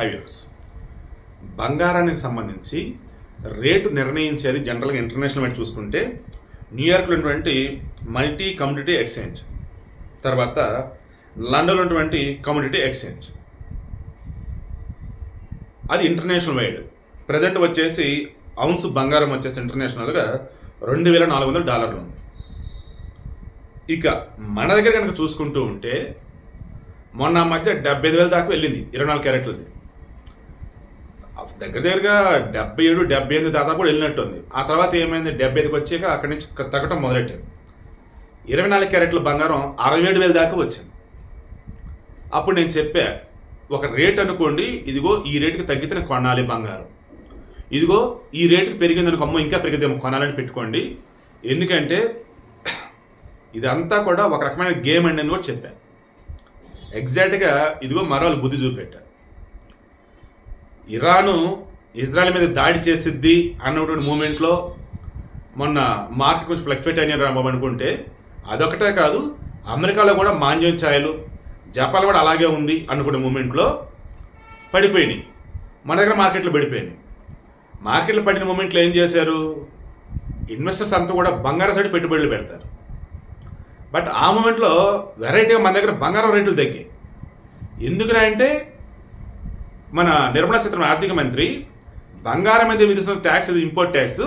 Highways. బంగారానికి సంబంధించి rate నిర్ణయించేది జనరల్గా ఇంటర్నేషనల్ వైపు చూసుకుంటే న్యూయార్క్లో ఉన్నటువంటి మల్టీ కమ్యూనిటీ ఎక్స్చేంజ్ తర్వాత లండన్లో ఉన్నటువంటి కమ్యూనిటీ ఎక్స్చేంజ్. అది ఇంటర్నేషనల్ వైడ్. ప్రజెంట్ వచ్చేసి అవున్స్ బంగారం వచ్చేసి ఇంటర్నేషనల్గా రెండు వేల నాలుగు వందల డాలర్లు ఉంది. ఇక మన దగ్గర కనుక చూసుకుంటూ ఉంటే మొన్న మధ్య డెబ్బై ఐదు వేల దాకా వెళ్ళింది. ఇరవై నాలుగు క్యారెట్లది. దగ్గర దగ్గరగా డెబ్బై ఏడు డెబ్బై ఎనిమిది దాదాపు కూడా వెళ్ళినట్టుంది. ఆ తర్వాత ఏమైంది? డెబ్బై ఐదుకి వచ్చాక అక్కడి నుంచి తగ్గటం మొదలెట్టారు. ఇరవై నాలుగు క్యారెట్ల బంగారం అరవై ఏడు వేల దాకా వచ్చింది. అప్పుడు నేను చెప్పా ఒక రేట్ అనుకోండి ఇదిగో ఈ రేటుకి తగ్గితే నేను కొనాలి బంగారం. ఇదిగో ఈ రేటుకి పెరిగింది అనుకో అమ్మో ఇంకా పెరిగిద్దేమో కొనాలని పెట్టుకోండి. ఎందుకంటే ఇదంతా కూడా ఒక రకమైన గేమ్ అండి అని కూడా చెప్పాను ఎగ్జాక్ట్గా ఇదిగో మరో బుద్ధి చూపెట్టారు ఇరాను ఇజ్రాయెల్ మీద దాడి చేసిద్ది అన్నటువంటి మూమెంట్లో మొన్న మార్కెట్ కొంచెం ఫ్లక్చువేట్ అయిన బాబు అనుకుంటే. అదొకటే కాదు అమెరికాలో కూడా మాంద్యం ఛాయలు జపాన్ కూడా అలాగే ఉంది అనుకునే మూమెంట్లో పడిపోయినాయి. మన దగ్గర మార్కెట్లో పడిపోయినాయి. మార్కెట్లో పడిన మూమెంట్లో ఏం చేశారు? ఇన్వెస్టర్స్ అంతా కూడా బంగారం సైడ్ పెట్టుబడులు పెడతారు. బట్ ఆ మూమెంట్లో వెరైటీగా మన దగ్గర బంగారం రేట్లు తగ్గాయి. ఎందుకురా అంటే మన నిర్మలా సీతారామన్ ఆర్థిక మంత్రి బంగారం మీద విధిస్తున్న ట్యాక్స్ ఇది ఇంపోర్ట్ ట్యాక్స్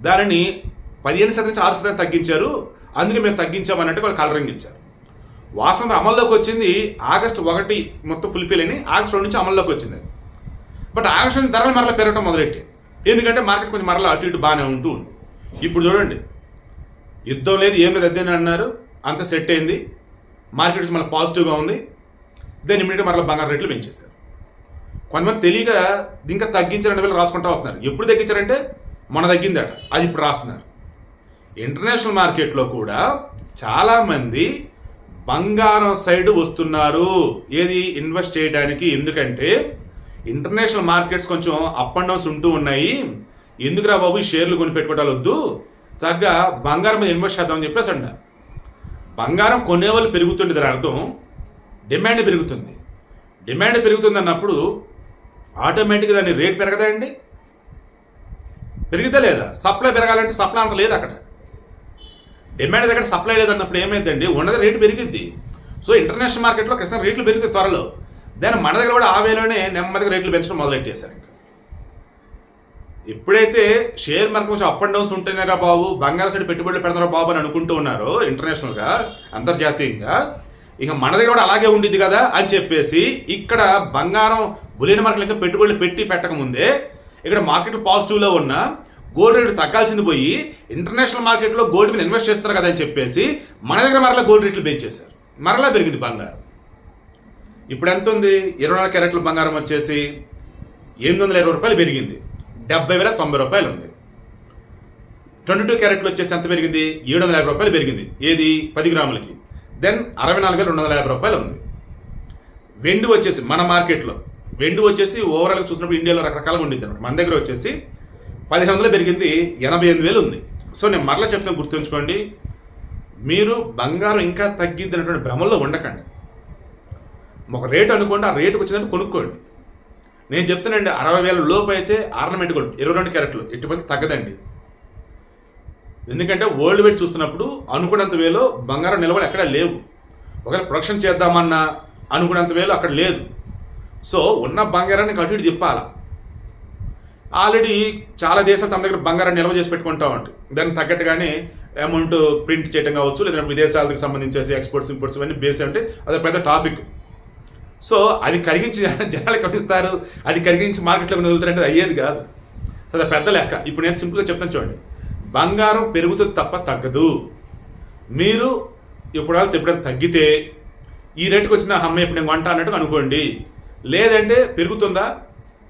దానిని పదిహేను శాతం నుంచి ఆరు శాతం తగ్గించారు. అందుకే మేము తగ్గించామన్నట్టు వాళ్ళు కలరింగ్ ఇచ్చారు. వాసన అమల్లోకి వచ్చింది ఆగస్టు ఒకటి మొత్తం ఫుల్ఫిల్ అని ఆగస్టు రెండు నుంచి అమల్లోకి వచ్చింది. బట్ ఆగస్టు ధరలు మరలా పెరగడం మొదలెట్టాయి ఎందుకంటే మార్కెట్ కొంచెం మరలా అటు ఇటు బాగానే ఉంటూ ఉంది. ఇప్పుడు చూడండి. యుద్ధం లేదు ఏం లేదు అదే అన్నారు. అంత సెట్ అయింది. మార్కెట్ మళ్ళీ పాజిటివ్గా ఉంది. దాన్ని ఇమీడియట్గా మరలా బంగారం రేట్లు పెంచేశారు. కొంతమంది తెలియక ఇంకా తగ్గించి రెండు వేలు రాసుకుంటా వస్తున్నారు. ఎప్పుడు తగ్గించారంటే మన తగ్గిందట. అది ఇప్పుడు రాస్తున్నారు. ఇంటర్నేషనల్ మార్కెట్లో కూడా చాలామంది బంగారం సైడ్ వస్తున్నారు. ఏది ఇన్వెస్ట్ చేయడానికి? ఎందుకంటే ఇంటర్నేషనల్ మార్కెట్స్ కొంచెం అప్ అండ్ డౌన్స్ ఉంటూ ఉన్నాయి. ఎందుకురా బాబు ఈ షేర్లు కొని పెట్టుకోవటాలు వద్దు? చక్కగా బంగారం మీద ఇన్వెస్ట్ చేద్దామని చెప్పేసి అంట బంగారం కొనేవాళ్ళు పెరుగుతుంది దాని అర్థం డిమాండ్ పెరుగుతుంది. డిమాండ్ పెరుగుతుంది అన్నప్పుడు ఆటోమేటిక్గా దాని రేట్ పెరగదా అండి? పెరిగితే లేదా? సప్లై పెరగాలంటే సప్లై అంత లేదు అక్కడ. డిమాండ్ దగ్గర సప్లై లేదన్నప్పుడు ఏమైందండి? ఉన్నది రేటు పెరిగిద్ది. సో ఇంటర్నేషనల్ మార్కెట్లో ఖచ్చితంగా రేట్లు పెరిగితే త్వరలో. దాని మన దగ్గర కూడా ఆ వేలోనే నెమ్మదిగా రేట్లు పెంచడం మొదలెట్టేశారు ఇంకా. ఎప్పుడైతే షేర్ మార్కెట్ కొంచెం అప్ అండ్ డౌన్స్ ఉంటేనేరా బాబు బంగారం సైడ్ పెట్టుబడులు పెడతారా బాబు అని అనుకుంటూ ఉన్నారో ఇంటర్నేషనల్గా అంతర్జాతీయంగా ఇక మన దగ్గర కూడా అలాగే ఉండిద్ది కదా అని చెప్పేసి ఇక్కడ బంగారం బులియన్ మార్కెట్ ఇంకా పెట్టుబడులు పెట్టి పెట్టకముందే ఇక్కడ మార్కెట్ పాజిటివ్లో ఉన్న గోల్డ్ రేటు తగ్గాల్సింది పోయి ఇంటర్నేషనల్ మార్కెట్లో గోల్డ్ మీద ఇన్వెస్ట్ చేస్తారు కదా అని చెప్పేసి మన దగ్గర మరలా గోల్డ్ రేట్లు పెంచేశారు. మరలా పెరిగింది బంగారం. ఇప్పుడు ఎంత ఉంది? ఇరవై నాలుగు క్యారెట్ల బంగారం వచ్చేసి ఎనిమిది వందల ఇరవై రూపాయలు పెరిగింది. డెబ్బై వేల తొంభై రూపాయలు ఉంది. ట్వంటీ టూ క్యారెట్లు వచ్చేసి ఎంత పెరిగింది? ఏడు వందల యాభై రూపాయలు పెరిగింది. ఏది? పది గ్రాములకి. దెన్ అరవై నాలుగు వేల రెండు వందల యాభై రూపాయలు ఉంది. వెండి వచ్చేసి మన మార్కెట్లో వెండి వచ్చేసి ఓవరాల్గా చూసినప్పుడు ఇండియాలో రకరకాలుగా ఉండింది అనమాట మన దగ్గర వచ్చేసి పదిహేను వందలు పెరిగింది ఎనభై ఎనిమిది వేలు ఉంది. సో నేను మరలా చెప్తాను గుర్తుంచుకోండి. మీరు బంగారం ఇంకా తగ్గింది అనేటువంటి భ్రమల్లో ఉండకండి. ఒక రేటు అనుకోండి ఆ రేటుకి వచ్చినట్టు కొనుక్కోండి. నేను చెప్తానండి అరవై వేల లోపు అయితే ఆర్నమెంట్ గోల్డ్ ఇరవై రెండు క్యారెట్లు ఎట్టి పరిస్థితి తగ్గదండి. ఎందుకంటే వరల్డ్ వైడ్ చూస్తున్నప్పుడు అనుకున్నంత వేలో బంగారం నిల్వలు ఎక్కడ లేవు. ఒకవేళ ప్రొడక్షన్ చేద్దామన్నా అనుకున్నంత వేలు అక్కడ లేదు. సో ఉన్న బంగారాన్ని అటు తిప్పాల? ఆల్రెడీ చాలా దేశాలు తమ దగ్గర బంగారాన్ని నిల్వ చేసి పెట్టుకుంటా ఉంటాయి దానికి తగ్గట్టుగానే అమౌంట్ ప్రింట్ చేయడం కావచ్చు లేదంటే విదేశాలకు సంబంధించేసి ఎక్స్పోర్ట్స్ ఇంపోర్ట్స్ ఇవన్నీ బేస్ అంటే అది పెద్ద టాపిక్ సో అది కరిగించి జనాలు కనిపిస్తారు అది కరిగించి మార్కెట్లోకి వదులుతారంటే అయ్యేది కాదు. సో అది పెద్ద లెక్క. ఇప్పుడు నేను సింపుల్గా చెప్తాను చూడండి. బంగారం పెరుగుతుంది తప్ప తగ్గదు. మీరు ఎప్పుడైనా తిప్పడం తగ్గితే ఈ రేటుకి వచ్చిన అమ్మ ఇప్పుడు నేను వంట అన్నట్టు అనుకోండి. లేదంటే పెరుగుతుందా?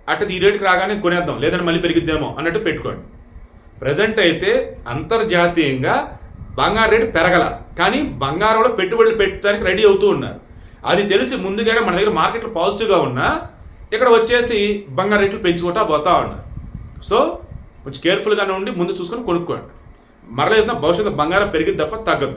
అటు ఈ రేటుకి రాగానే కొనేద్దాం. లేదంటే మళ్ళీ పెరిగిద్దేమో అన్నట్టు పెట్టుకోండి. ప్రజెంట్ అయితే అంతర్జాతీయంగా బంగారం రేటు పెరగల. కానీ బంగారంలో పెట్టుబడులు పెట్టడానికి రెడీ అవుతూ ఉన్నారు. అది తెలిసి ముందుగానే మన దగ్గర మార్కెట్లో పాజిటివ్గా ఉన్నా ఇక్కడ వచ్చేసి బంగారు రేట్లు పెంచుకుంటా పోతా ఉన్నారు. సో కొంచెం కేర్ఫుల్గానే ఉండి ముందు చూసుకొని కొనుక్కోండి. మరలేదు భవిష్యత్తు బంగారం పెరిగింది తప్ప తగ్గదు.